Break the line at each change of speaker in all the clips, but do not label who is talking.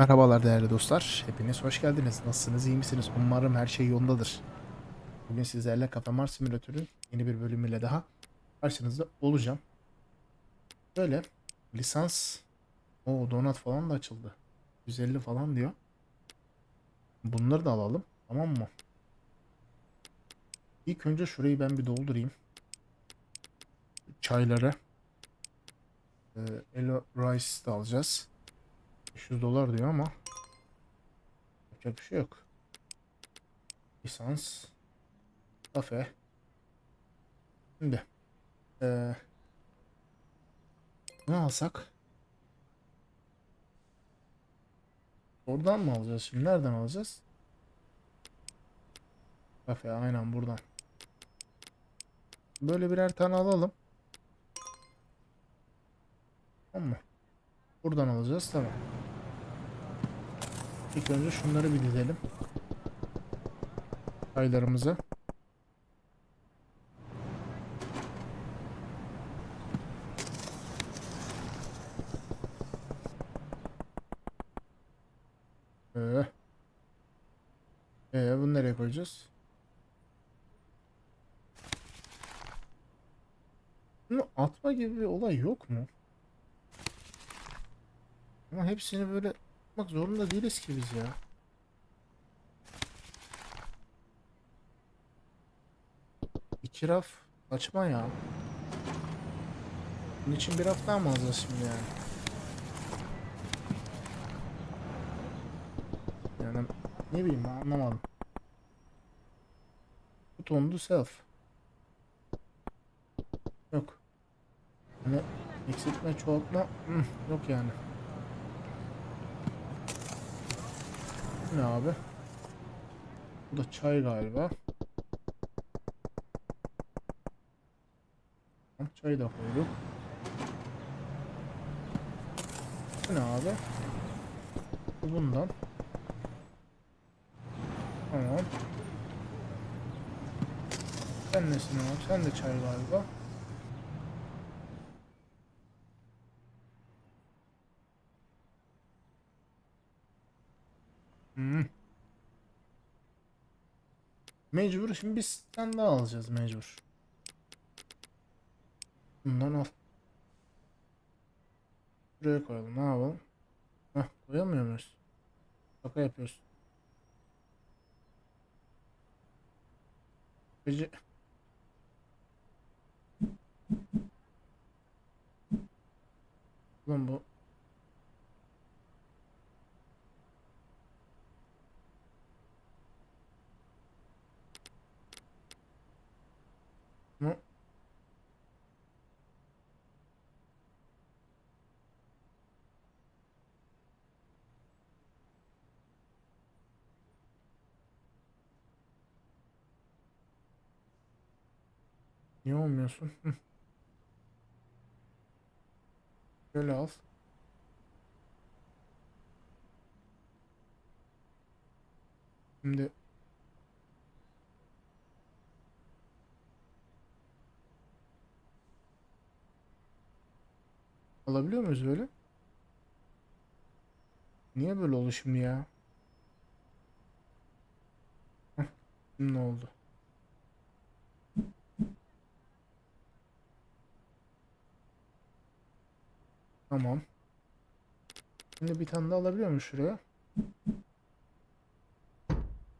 Merhabalar değerli dostlar. Hepiniz hoş geldiniz. Nasılsınız, iyi misiniz? Umarım her şey yolundadır. Bugün sizlerle Kafe Mars Simülatör'ün yeni bir bölümüyle daha karşınızda olacağım. Böyle lisans o donat falan da açıldı. 150 falan diyor. Bunları da alalım. Tamam mı? İlk önce şurayı ben bir doldurayım. Çayları. Ee, Elo Rice de alacağız. 500 dolar diyor ama yapacak bir şey yok. Lisans kafe. Şimdi eee ne alsak? Oradan mı alacağız şimdi? Nereden alacağız? Kafe aynen buradan. Böyle birer tane alalım. Tamam mı buradan alacağız tamam İlk önce şunları bir dizelim. Çaylarımızı. Ee, ee, koyacağız? Bunu atma gibi bir olay yok mu? Ama hepsini böyle yapmak zorunda değiliz ki biz ya. İki raf açma ya. Bunun için bir raf daha mı alacağız şimdi yani? Yani ne bileyim ben anlamadım. Put on the self. Yok. Hani eksiltme çoğaltma hmm, yok yani. Ne abi? Bu da çay galiba. Çayı da koyduk. Bu ne abi? Bu bundan. Tamam. Sen nesin abi? Sen de çay galiba. Hmm. Mecbur şimdi biz tane daha alacağız mecbur. Bundan al. Buraya koyalım ne yapalım? Heh, koyamıyor muyuz? Şaka yapıyoruz. Peki. Ulan bu Hı? Niye olmuyorsun? Şöyle al. Şimdi alabiliyor muyuz böyle? Niye böyle oldu şimdi ya? Ne oldu? Tamam. Şimdi bir tane daha alabiliyor muyum şuraya?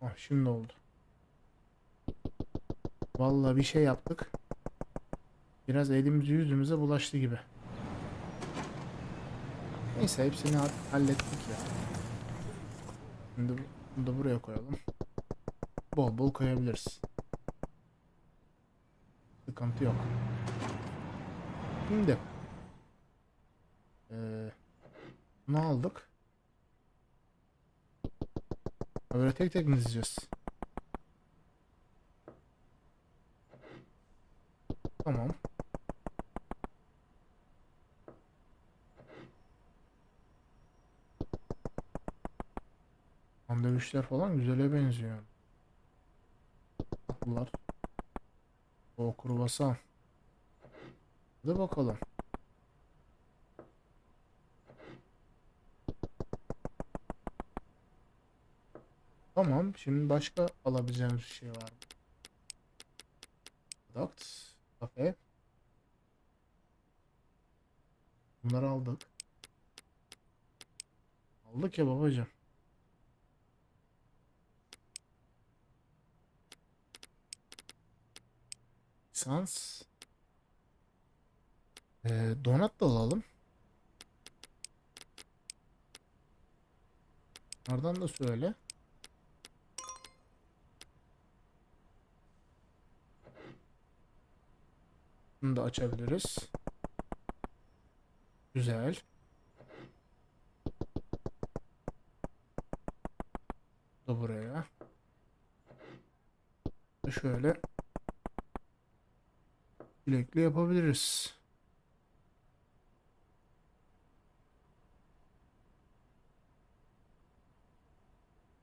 Ah şimdi oldu. Vallahi bir şey yaptık. Biraz elimiz yüzümüze bulaştı gibi. Neyse hepsini ha- hallettik ya. Şimdi bu- bunu da buraya koyalım. Bol bol koyabiliriz. Sıkıntı yok. Şimdi bunu aldık. Böyle tek tek mi dizeceğiz? Tamam. Sandviçler falan güzele benziyor. Tatlılar. O kruvasan. Hadi bakalım. Tamam. Şimdi başka alabileceğimiz bir şey var mı? Product. Kafe. Bunları aldık. Aldık ya babacığım. Lisans. Ee, donat da alalım. Nereden da söyle. Bunu da açabiliriz. Güzel. Da buraya. Şöyle bilekli yapabiliriz.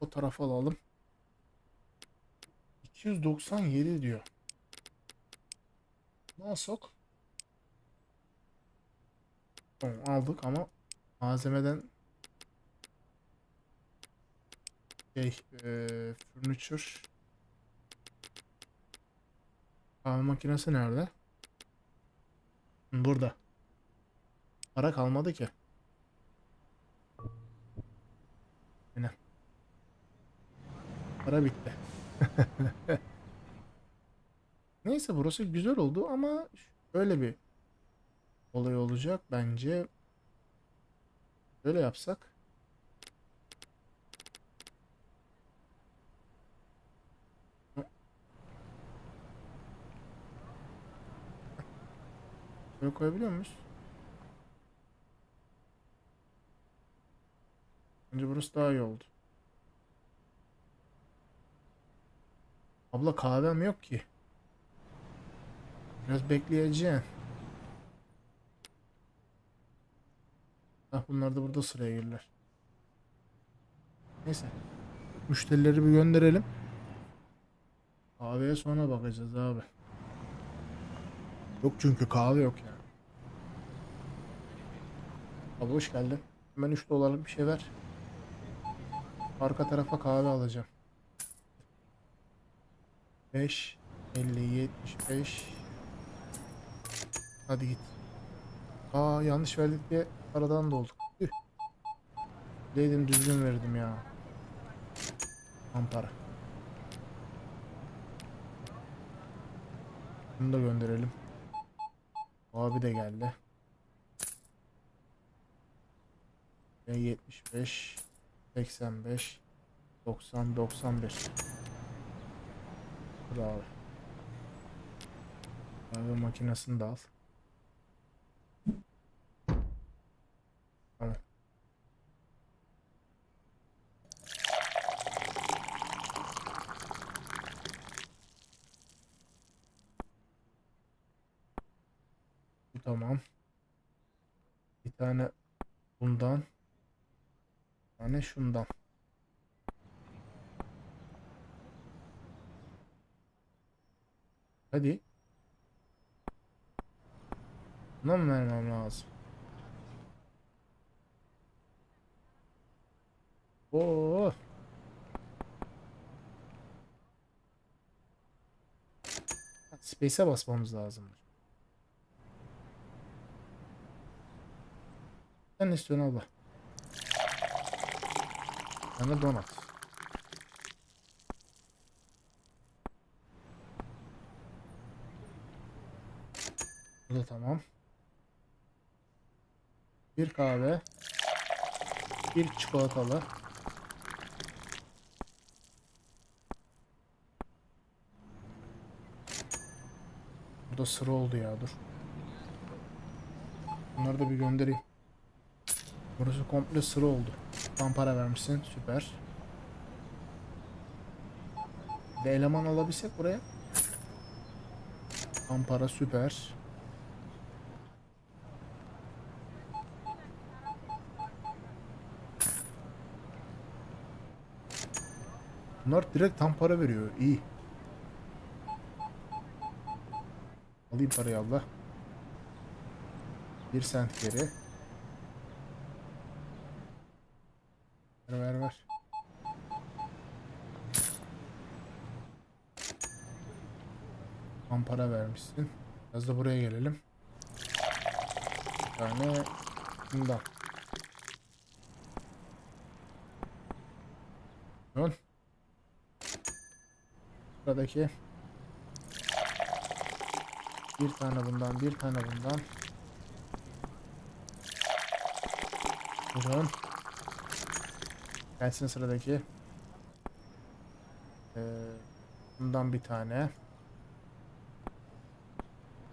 O tarafa alalım. 297 diyor. Buna sok. Tamam aldık ama malzemeden şey eee furniture kahve makinesi nerede? Burada. Para kalmadı ki. Yine. Para bitti. Neyse burası güzel oldu ama şöyle bir olay olacak bence. Böyle yapsak. Böyle koyabiliyor muyuz? Bence burası daha iyi oldu. Abla kahvem yok ki. Biraz bekleyeceğim. Ah bunlar da burada sıraya girdiler. Neyse. Müşterileri bir gönderelim. Kahveye sonra bakacağız abi. Yok çünkü kahve yok yani. Abi hoş geldin. Hemen 3 dolarlık bir şey ver. Arka tarafa kahve alacağım. 5 50 75 Hadi git. Aa yanlış verdik diye aradan da olduk. Dedim düzgün verdim ya. Tam para. Bunu da gönderelim. Abi de geldi. Ve 75 85 90 91 Bravo. Kahve makinesini de al. Tamam. Bu tamam. Bir tane bundan. Şundan. Hadi. Buna mı vermem lazım? Oo. Space'e basmamız lazımdır. Sen ne istiyorsun abla? Bana donat. Bu da tamam. Bir kahve. Bir çikolatalı. Burada sıra oldu ya dur. Bunları da bir göndereyim. Burası komple sıra oldu. Tam para vermişsin. Süper. De eleman alabilsek buraya. Tam para süper. Bunlar direkt tam para veriyor. İyi. Alayım parayı abla. Bir sent geri. Ver ver. Tam para vermişsin. Biraz da buraya gelelim. Bir tane bundan. Dön. Buradaki bir tane bundan, bir tane bundan. Buradan. Gelsin sıradaki. Ee, bundan bir tane.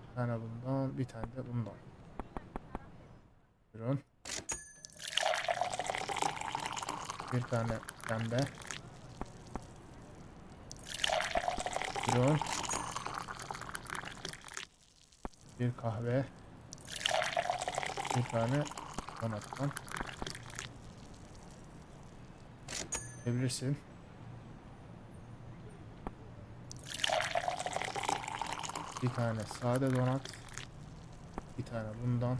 Bir tane bundan, bir tane de bundan. Buyurun. Bir tane pembe. Buyurun. Bir kahve. Bir tane donattan. Verebilirsin. Bir tane sade donat. Bir tane bundan.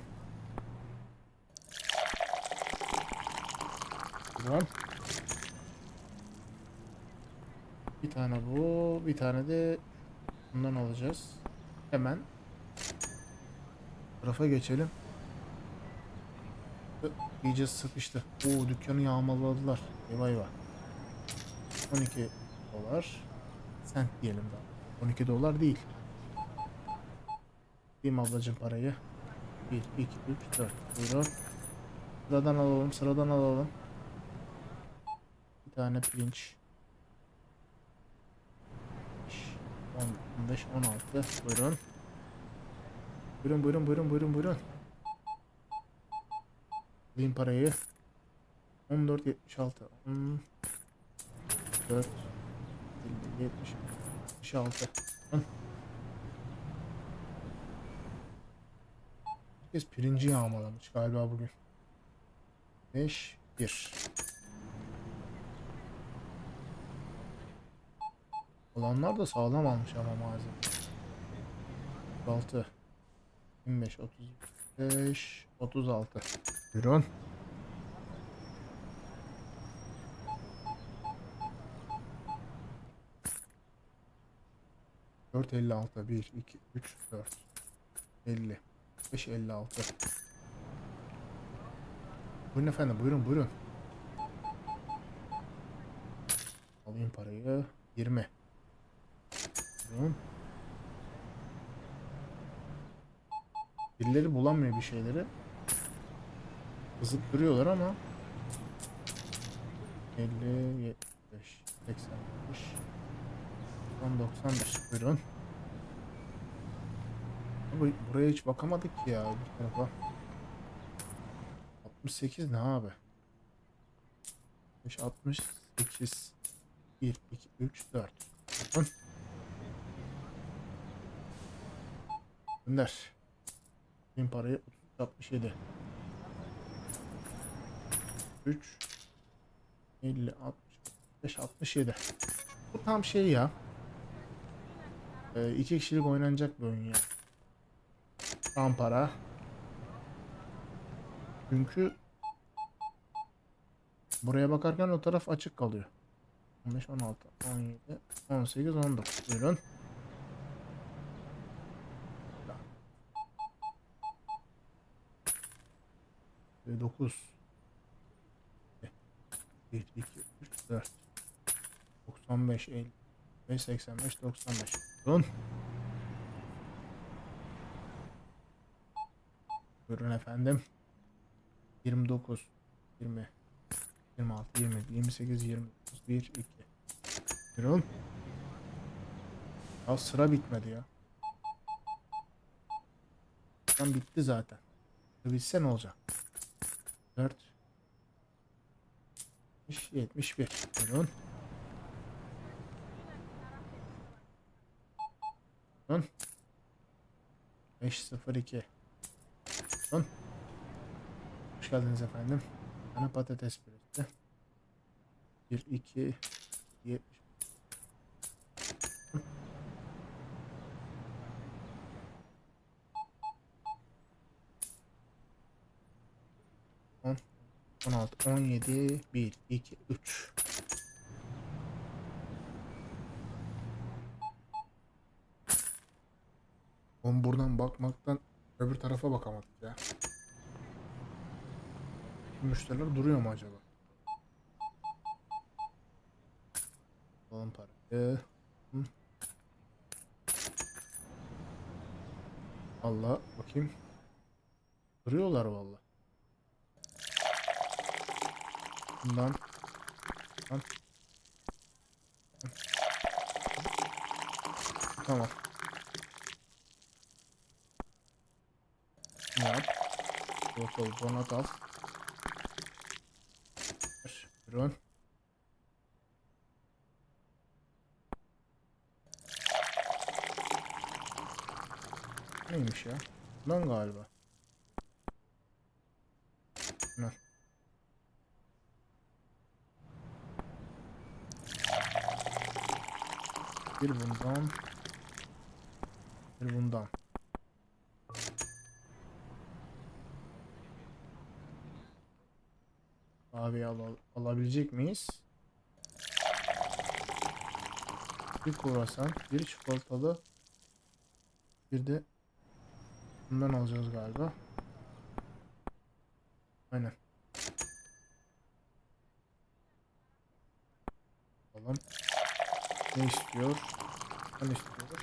Buyurun. Bir tane bu, bir tane de bundan alacağız. Hemen tarafa geçelim. İyice sıkıştı. Oo dükkanı yağmaladılar. Eyvah eyvah. 12 dolar. Sent diyelim daha. 12 dolar değil. Diyeyim ablacım parayı. 1, 2, 3, 4. Buyurun. Sıradan alalım, sıradan alalım. Bir tane pirinç. 10, 15, 16. Buyurun. Buyurun, buyurun, buyurun, buyurun, buyurun. Alayım parayı. 14, 76. 10, 4, 50, 70, 76. Hı. Herkes pirinci yağmalamış galiba bugün. 5, 1. Olanlar da sağlam almış ama malzeme. 6 25 35 36 Buyurun. Dört elli altı bir iki üç dört. elli beş elli altı. Buyurun efendim buyurun buyurun. Alayım parayı. 20 Buyurun. Birileri bulamıyor bir şeyleri. Kızıp duruyorlar ama. 50, 75, 85, 95 buyurun. Buraya hiç bakamadık ya bir tarafa. 68 ne abi? 5, 68 1, 2, 3, 4 Buyurun. Gönder. Bin parayı 67 3 50 65 67 Bu tam şey ya ee, iki kişilik oynanacak bir oyun ya. Tam para. Çünkü Buraya bakarken o taraf açık kalıyor. 15 16 17 18 19 buyurun. 9 1 2 3 4 95 50 85 95 Buyurun. Buyurun efendim. 29 20 26 20 28 29 1 2 Buyurun. Ya sıra bitmedi ya. Tam bitti zaten. Bitse ne olacak? 4 71 Buyurun. Buyurun. 502 Buyurun. Hoş geldiniz efendim. Ana patates püresi. 1 2 70 16, 17, 1, 2, 3. Oğlum buradan bakmaktan öbür tarafa bakamadık ya. Şu Müşteriler duruyor mu acaba? Alalım parayı. Allah bakayım. Duruyorlar valla. Bundan. Bundan. Tamam. Yap? Yok donat al. Buyurun. Neymiş ya? Bundan galiba. Bundan. Bir bundan. Bir bundan. Abi al, al- alabilecek miyiz? Bir kruvasan, bir çikolatalı, bir de bundan alacağız galiba. Aynen. Alalım. Ne istiyor? Ne istiyor?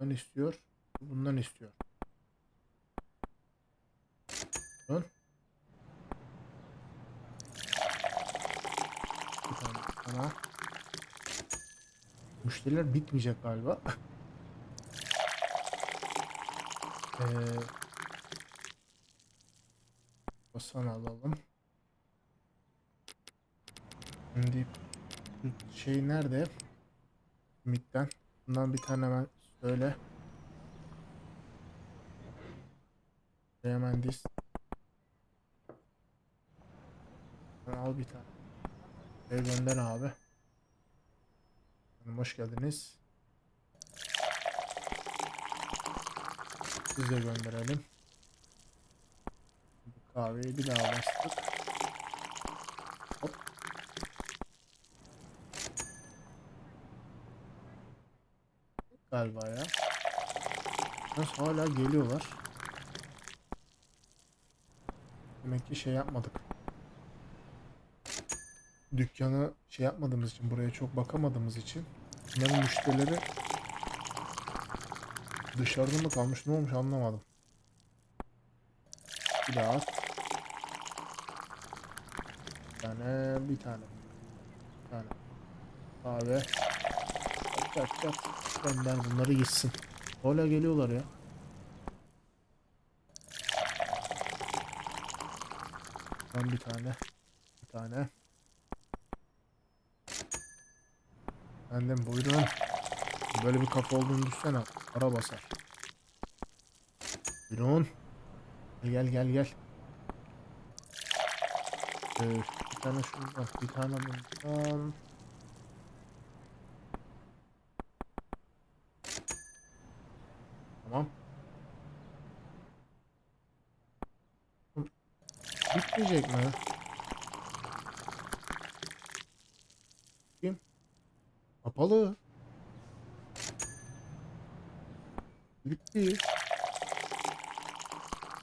Bundan istiyor. Bundan istiyor. Tane ama müşteriler bitmeyecek galiba. Eee basan alalım. Şimdi şey nerede? Mid'den. Bundan bir tane hemen söyle. Hemen diz. Sen al bir tane. Ve gönder abi. Hoş geldiniz. Siz de gönderelim. Bu kahveyi bir daha bastık. Galiba ya. Nasıl hala geliyorlar. Demek ki şey yapmadık. Dükkanı şey yapmadığımız için, buraya çok bakamadığımız için bunların müşterileri dışarıda mı kalmış, ne olmuş anlamadım. Bir daha. Bir tane, bir tane. Bir tane. Kahve. Çat çat çat. Gönder bunları gitsin. Hala geliyorlar ya. Ben bir tane. Bir tane. Benden buyurun. Böyle bir kafa olduğunu düşsene. Para basar. Buyurun. Gel gel gel. Ee, bir tane şundan. Bir tane bundan. Tamam. Bitmeyecek mi? Kapalı. Bitti.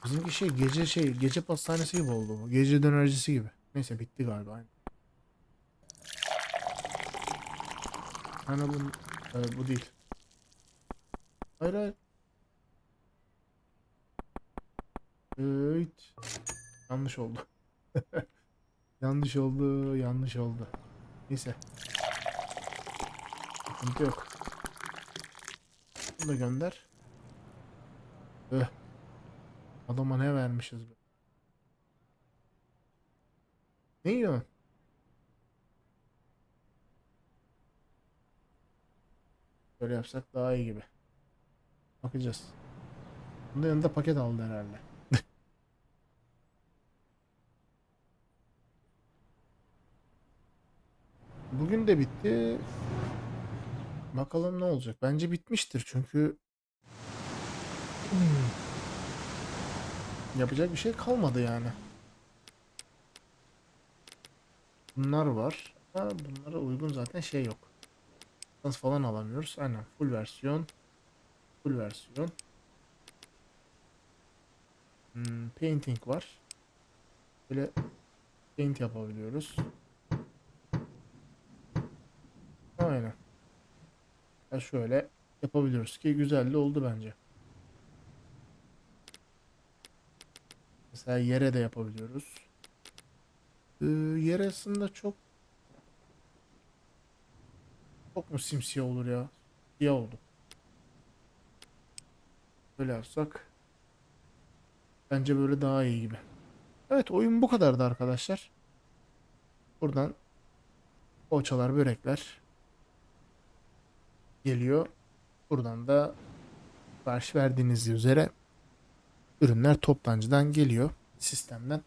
Bizimki şey gece şey gece pastanesi gibi oldu. Gece dönercisi gibi. Neyse bitti galiba. Aynen. Hani bu, e, bu değil. Hayır hayır. Evet. Yanlış oldu. yanlış oldu, yanlış oldu. Neyse. Sıkıntı yok. Bunu da gönder. Öh. Adama ne vermişiz be? Ne yiyorsun? Böyle yapsak daha iyi gibi. Bakacağız. Bunun yanında paket aldı herhalde. Bugün de bitti. Bakalım ne olacak. Bence bitmiştir çünkü yapacak bir şey kalmadı yani. Bunlar var. Ha, bunlara uygun zaten şey yok. Nasıl falan alamıyoruz. Aynen full versiyon. Full versiyon. Hmm, painting var. Böyle paint yapabiliyoruz. Aynen. Ya şöyle yapabiliyoruz ki güzel de oldu bence. Mesela yere de yapabiliyoruz. Ee, yer aslında çok çok mu simsiyah olur ya? Siyah oldu. Böyle yapsak bence böyle daha iyi gibi. Evet oyun bu kadardı arkadaşlar. Buradan poğaçalar, börekler geliyor. Buradan da sipariş verdiğiniz üzere ürünler toptancıdan geliyor sistemden.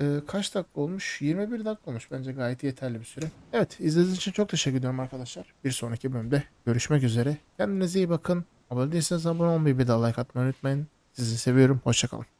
Ee, kaç dakika olmuş? 21 dakika olmuş. Bence gayet yeterli bir süre. Evet, izlediğiniz için çok teşekkür ediyorum arkadaşlar. Bir sonraki bölümde görüşmek üzere. Kendinize iyi bakın. Abone değilseniz abone olmayı bir daha like atmayı unutmayın. Sizi seviyorum. Hoşçakalın.